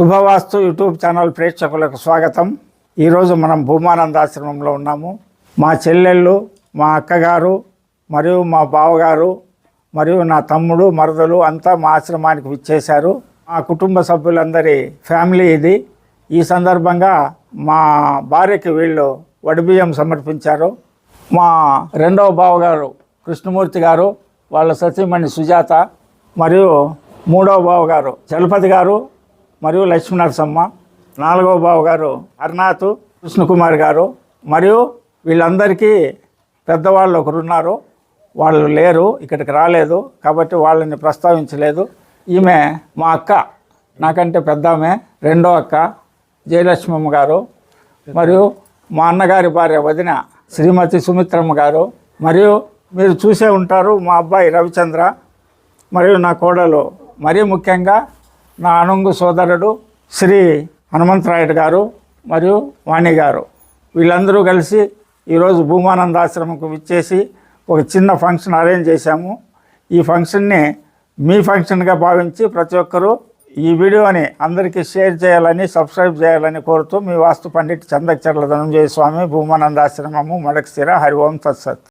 శుభవాస్తు YouTube channel ప్రేక్షకులకు స్వాగతం. ఈరోజు మనం భూమానంద ఆశ్రమంలో ఉన్నాము. మా చెల్లెళ్ళు మా అక్కగారు మరియు మా బావగారు మరియు నా తమ్ముడు మరదలు అంతా మా ఆశ్రమానికి విచ్చేశారు. మా కుటుంబ సభ్యులందరి ఫ్యామిలీ ఇది. ఈ సందర్భంగా మా భార్యకి వీళ్ళు వడిబియ్యం సమర్పించారు. మా రెండవ బావగారు కృష్ణమూర్తి గారు వాళ్ళ సతీమణి సుజాత మరియు మూడవ బావగారు చలపతి గారు మరియు లక్ష్మీనరసమ్మ నాలుగవ బాబు బావగారు అర్నాథ్ కృష్ణకుమార్ గారు మరియు వీళ్ళందరికీ పెద్దవాళ్ళు ఒకరు ఉన్నారు వాళ్ళు లేరు ఇక్కడికి రాలేదు కాబట్టి వాళ్ళని ప్రస్తావించలేదు. ఈమె మా అక్క నాకంటే పెద్ద ఆమె రెండో అక్క జయలక్ష్మమ్మ గారు మరియు మా అన్నగారి భార్య వదిన శ్రీమతి సుమిత్రమ్మ గారు మరియు మీరు చూసే ఉంటారు మా అబ్బాయి రవిచంద్ర మరియు నా కోడలు మరీ ముఖ్యంగా నా అనుంగు సోదరుడు శ్రీ హనుమంతరాయుడు గారు మరియు వాణి గారు. వీళ్ళందరూ కలిసి ఈరోజు భూమానంద ఆశ్రమంకు విచ్చేసి ఒక చిన్న ఫంక్షన్ అరేంజ్ చేశాము. ఈ ఫంక్షన్ని మీ ఫంక్షన్గా భావించి ప్రతి ఒక్కరూ ఈ వీడియోని అందరికీ షేర్ చేయాలని సబ్స్క్రైబ్ చేయాలని కోరుతూ మీ వాస్తు పండిట్ చందకచర్ల ధనంజయ స్వామి భూమానంద ఆశ్రమము హరి ఓం తత్సత్.